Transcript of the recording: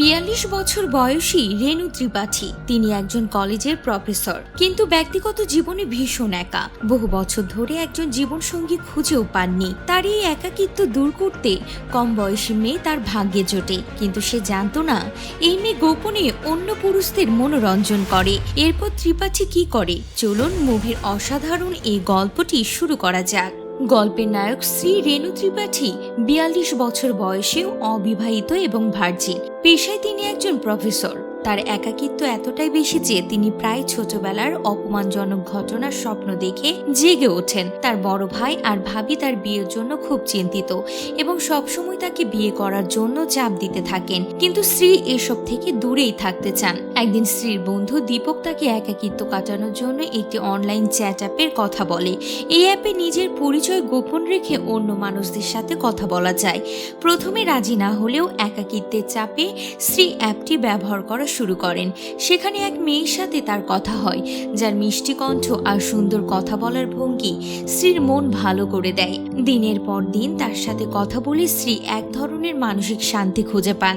বিয়াল্লিশ বছর বয়সী রেণু ত্রিপাঠী, তিনি একজন কলেজের প্রফেসর, কিন্তু ব্যক্তিগত জীবনে ভীষণ একা। বহু বছর ধরে একজন জীবনসঙ্গী খুঁজেও পাননি। তার এই একাকিত্ব দূর করতে কম বয়সী মেয়ে তার ভাগ্যে জোটে, কিন্তু সে জানতো না, এই মেয়ে গোপনে অন্য পুরুষদের মনোরঞ্জন করে। এরপর ত্রিপাঠী কি করে? চলুন মুভির অসাধারণ এই গল্পটি শুরু করা যাক। গল্পের নায়ক শ্রী রেণু ত্রিপাঠী বিয়াল্লিশ বছর বয়সেও অবিবাহিত এবং ভার্জিন পেশায় তিনি একজন প্রফেসর। তার একাকিত্ব এতটাই বেশি যে তিনি প্রায় ছোটবেলার অপমানজনক ঘটনার স্বপ্ন দেখে জেগে ওঠেন। তার বড় ভাই আর ভাবি তার বিয়ের জন্য খুব চিন্তিত এবং সবসময় তাকে বিয়ে করার জন্য চাপ দিতে থাকেন। কিন্তু স্ত্রী এসব থেকে দূরেই থাকতে চান। একদিন স্ত্রীর বন্ধু দীপক তাকে একাকিত্ব কাটানোর জন্য একটি অনলাইন চ্যাট অ্যাপের কথা বলে। এই অ্যাপে নিজের পরিচয় গোপন রেখে অন্য মানুষদের সাথে কথা বলা যায়। প্রথমে রাজি না হলেও একাকিত্বের চাপে স্ত্রী অ্যাপটি ব্যবহার করা শুরু করেন। সেখানে এক মেয়ের সাথে তার কথা হয়, যার মিষ্টি কণ্ঠ আর সুন্দর কথা বলার ভঙ্গি স্ত্রীর মন ভালো করে দেয়। দিনের পর দিন তার সাথে কথা বলে স্ত্রী এক ধরনের মানসিক শান্তি খুঁজে পান।